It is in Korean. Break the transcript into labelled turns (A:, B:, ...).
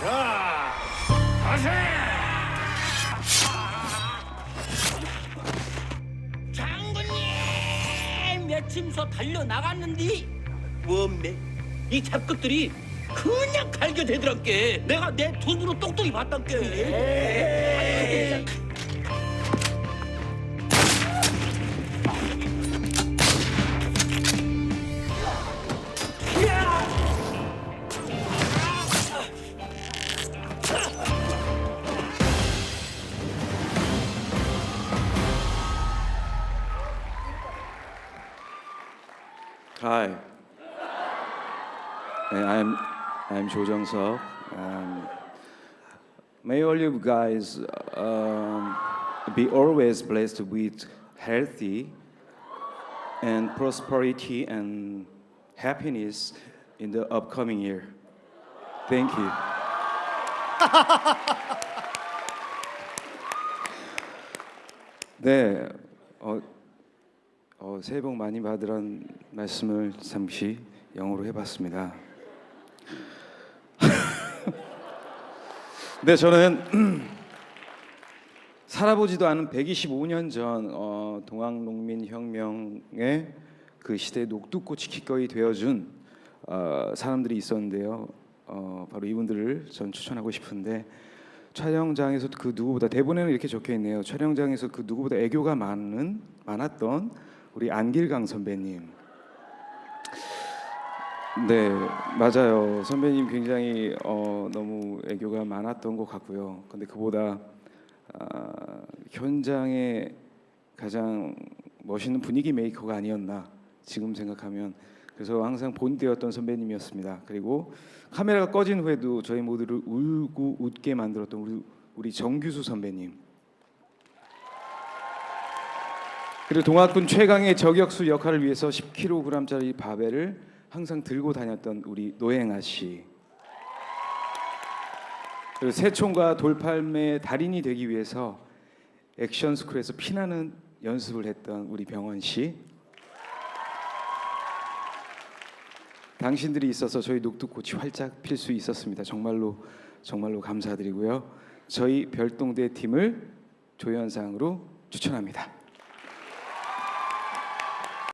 A: 자, 가세!
B: 장군님! 며침서 달려 나갔는디 뭐네? 이 잡것들이 그냥 갈겨대더란께 내가 내 돈으로 똑똑히 봤단께
C: Hi. I'm I'm Jo Jung Seok. Um, may all you guys um, be always blessed with healthy and prosperity and happiness in the upcoming year. Thank you. 네, 어, 어, 새해 복 많이 받으란 말씀을 잠시 영어로 해봤습니다. 네, 저는 살아보지도 않은 125년 전 어, 동학농민혁명의 그 시대 녹두꽃이 기꺼이 되어준 어, 사람들이 있었는데요. 어, 바로 이분들을 전 추천하고 싶은데 촬영장에서 그 누구보다 대본에는 이렇게 적혀 있네요. 촬영장에서 그 누구보다 애교가 많은 많았던 우리 안길강 선배님. 네, 맞아요. 선배님 굉장히 어, 너무 애교가 많았던 것 같고요. 근데 그보다 아, 현장에 가장 멋있는 분위기 메이커가 아니었나 지금 생각하면 그래서 항상 본때였던 선배님이었습니다. 그리고 카메라가 꺼진 후에도 저희 모두를 울고 웃게 만들었던 우리 우리 정규수 선배님. 그리고 동학군 최강의 저격수 역할을 위해서 10kg짜리 바벨을 항상 들고 다녔던 우리 노행아 씨. 그리고 새총과 돌팔매의 달인이 되기 위해서 액션 스쿨에서 피나는 연습을 했던 우리 병원 씨. 당신들이 있어서 저희 녹두꽃이 활짝 필 수 있었습니다. 정말로 정말로 감사드리고요. 저희 별동대 팀을 조연상으로 추천합니다.